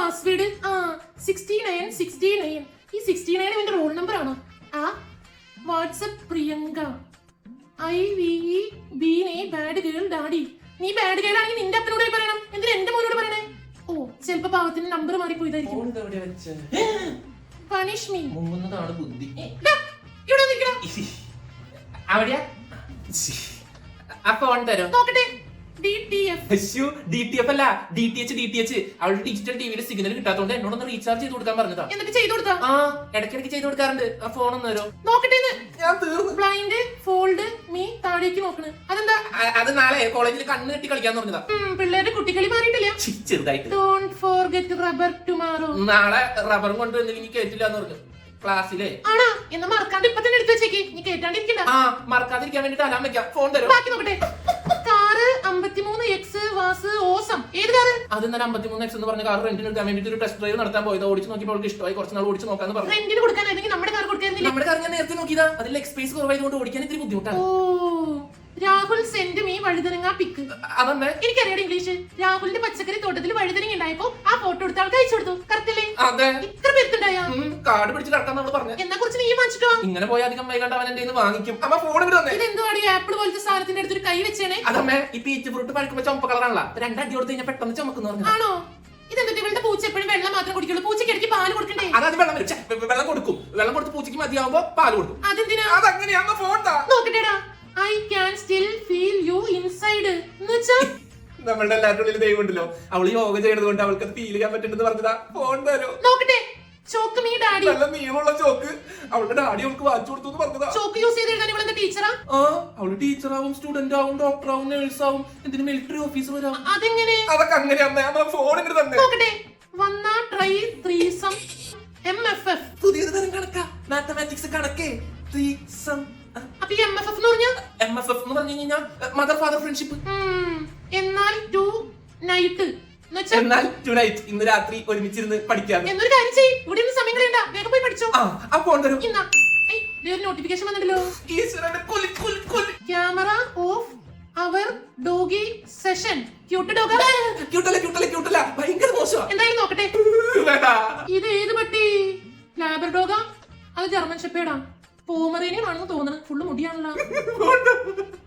Password ആ sixty nine sixty nine ഈ sixty nine ഇവന്റെ റോൾ നമ്പർ ആണോ ആ WhatsApp Priyanka I V E B നെ ബാഡ് ഗേൾ ഡാഡി നീ ബാഡ് ഗേൾ ആണെങ്കിൽ നിന്റെ അപ്പനോട് പറയണം എന്തിനാ എന്റെ മോനോട് പറയണേ ഓ ചിലപ്പോ പാവത്തിന് നമ്പർ മാറി പോയതായിരിക്കും ഫോൺ ഇതെവിടെ വെച്ച് പണിഷ് മീ മുങ്ങുന്നതാണ് ബുദ്ധി ഇവിടെ നിൽക്കണം അവിടെയാ ആ ഫോൺ തരോ നോക്കട്ടെ അല്ല D T H D T H അവളുടെ ഡിജിറ്റൽ ടിവിയിൽ സിഗ്നൽ കിട്ടാത്തോണ്ട് എന്നോടൊന്ന് റീചാർജ് ചെയ്ത് കൊടുക്കാൻ പറഞ്ഞതാ. എന്നിട്ട് ചെയ്തു കൊടുത്താ? ആ ഇടയ്ക്കിടയ്ക്ക് ചെയ്ത് കൊടുക്കാറുണ്ട്. ആ ഫോൺ ഒന്ന് തരോ? നോക്കട്ടെ ഞാൻ തീർന്നു. ബ്ലൈൻഡ് ഫോൾഡ് മീ താഴേക്ക് നോക്കണ്. അതെന്താ? അത് നാളെ കോളേജിൽ കണ്ണ് കെട്ടി കളിക്കാന്ന് പറഞ്ഞതാ പിള്ളേരുടെ കുട്ടികളി മാറിയിട്ടില്ല. ചെറുതായിട്ട്. ഡോണ്ട് ഫോർഗെറ്റ് റബ്ബർ ടുമാറോ നാളെ റബ്ബറും കൊണ്ട് എനിക്ക് കേറ്റില്ല എന്ന് പറഞ്ഞു. ക്ലാസ്സിലെ. ആണോ എന്നാ മറക്കാണ്ട് ഇപ്പൊ തന്നെ എടുത്തു വെച്ചേക്ക്. നീ കേട്ടാണ്ടിരിക്കണ്ട ആ മറക്കാതിരിക്കാൻ വേണ്ടിട്ട് അലാം വെക്കാം. ഫോൺ തരും? ബാക്കി നോക്കട്ടെ കാറ് അമ്പത്തിമൂന്ന് എക്സ് വാസ് ഓസം ഏത് കാറ് അത് ഇന്നലെ അമ്പത്തിമൂന്ന് എക്സ് എന്ന് പറഞ്ഞ കാർ റെന്റിന് എടുക്കാൻ വേണ്ടി ഒരു ടെസ്റ്റ് ഡ്രൈവ് നടത്താൻ പോയത്. ഓടിച്ച് നോക്കിയപ്പോൾ അവൾക്ക് ഇഷ്ടമായി. കുറച്ച് നാൾ ഓടിച്ച് നോക്കാന്ന് പറഞ്ഞു. റെന്റിന് കൊടുക്കാനായിരുന്നെങ്കിൽ നമ്മുടെ കാർ കൊടുക്കാൻ നമ്മുടെ കാർ ഞാൻ നേരത്തെ നോക്കിയതാ. അതിൽ ലെഗ് സ്പേസ് കുറവായതുകൊണ്ട് ഓടിക്കാൻ ഇത്തിരി ബുദ്ധിമുട്ടാണ്. രാഹുൽ സെന്റ് ഈ വഴുതനങ്ങ പിക്ക് അതന്നെ. എനിക്കറിയാം ഇംഗ്ലീഷ്. രാഹുലിന്റെ പച്ചക്കറി തോട്ടത്തിൽ വഴുതനങ്ങ ഉണ്ടായപ്പോ ആ ഫോട്ടോ എടുത്ത ആൾക്ക് അയച്ചു കൊടുത്തു. കറക്റ്റല്ലേ അതെ. ഇത്ര കാർഡ് പിടിച്ച് കിടക്കാൻ നമ്മൾ പറഞ്ഞു. എന്നാ കുറച്ച് നീ വാങ്ങിച്ചിട്ടോ ഇങ്ങനെ പോയി അധികം വൈകാണ്ട് അവൻ എന്റെ വാങ്ങിക്കും. അമ്മ ഫോൺ ഇവിടെ തന്നെ ഇതെന്തുവാടി? ആപ്പിൾ പോലത്തെ സാധനത്തിന്റെ അടുത്തൊരു കൈ വെച്ചേണേ അതമ്മേ ഈ പീച്ച് ഫ്രൂട്ട് പഴുക്കുമ്പോ ചുമപ്പ് കളറാണല്ലോ രണ്ടടി കൊടുത്ത് കഴിഞ്ഞാൽ പെട്ടെന്ന് ചുമക്കുന്നു പറഞ്ഞു ആണോ? ഇതെന്താ ഇവളുടെ പൂച്ച എപ്പോഴും വെള്ളം മാത്രം കുടിക്കുള്ളൂ. പൂച്ചയ്ക്ക് ഇടയ്ക്ക് പാൽ കൊടുക്കണ്ടേ? അതായത് വെള്ളം വെള്ളം കൊടുക്കും. വെള്ളം കൊടുത്ത് പൂച്ചയ്ക്ക് മതിയാവുമ്പോ പാൽ കൊടുക്കും. അതെന്തിനാ? അതങ്ങനെയാ. Phone നോക്കട്ടെടാ. I can still feel you inside നമ്മളുടെ എല്ലാവരുടെ ഉള്ളിൽ ദൈവം ഉണ്ടല്ലോ അവൾ യോഗ ചെയ്യണത് കൊണ്ട് അവൾക്ക് ഫീൽ ചെയ്യാൻ പറ്റുന്നത് പറഞ്ഞതാ. ഫോൺ തരോ. നോക്കട്ടെ. ഡാഡി? നല്ല നീളമുള്ള ചോക്ക്. അവളുടെ ഡാഡി അവൾക്ക് വാങ്ങിച്ചു കൊടുത്തു എന്ന് പറഞ്ഞതാ. ചോക്ക് യൂസ് ചെയ്ത് എഴുതാൻ ഇവളെന്താ ടീച്ചറാ ആ? അവൾ ടീച്ചർ ആവും സ്റ്റുഡന്റ് ആവും ഡോക്ടർ ആവും നേഴ്സ് ആവും. എന്തിന് മിലിറ്ററി ഓഫീസർ ആവും അതെങ്ങനെ? അതൊക്കെ അങ്ങനെ അമ്മ അമ്മ ഇങ്ങോട്ട് തന്നെ. നോക്കട്ടെ. വന്നാ try threesome M F F പുതിയൊരു തരം കണക്കാ. മാത്തമാറ്റിക്സ് കണക്കേ. ത്രീസം അപ്പൊ എം എഫ് എഫ് എന്ന് പറഞ്ഞാ? എം എഫ് എഫ് എന്ന് പറഞ്ഞു കഴിഞ്ഞാൽ മദർ ഫാദർ ഫ്രണ്ട്ഷിപ്പ് എന്നാൽ ടു നൈറ്റ് എന്നാൽ ടുനൈറ്റ് ഇന്ന് രാത്രി ഒരുമിച്ചിരുന്ന് പഠിക്കാം എന്നൊരു കാര്യം ചെയ്യ്. ഇവിടെ നിന്ന് സമയം കളയണ്ട. വേഗം പോയി പഠിച്ചോ. ആ ഫോൺ തരും. ഇന്നാ. നോട്ടിഫിക്കേഷൻ വന്നിട്ടല്ലോ. ക്യാമറ ഓഫ് അവർ ഡോഗി സെഷൻ ക്യൂട്ട് ഡോഗ ക്യൂട്ടല്ല ക്യൂട്ടല്ല ക്യൂട്ടല്ല ഭയങ്കര മോശം എന്തായാലും നോക്കട്ടെ. ഇത് ഏത് പട്ടി? ലാബർ ഡോഗ? അത് ജർമ്മൻ ഷെപ്പേഡാ പോമറേനിയൻ ആണെന്ന് തോന്നുന്നു ഫുള്ള് മുടിയാണല്ലോ.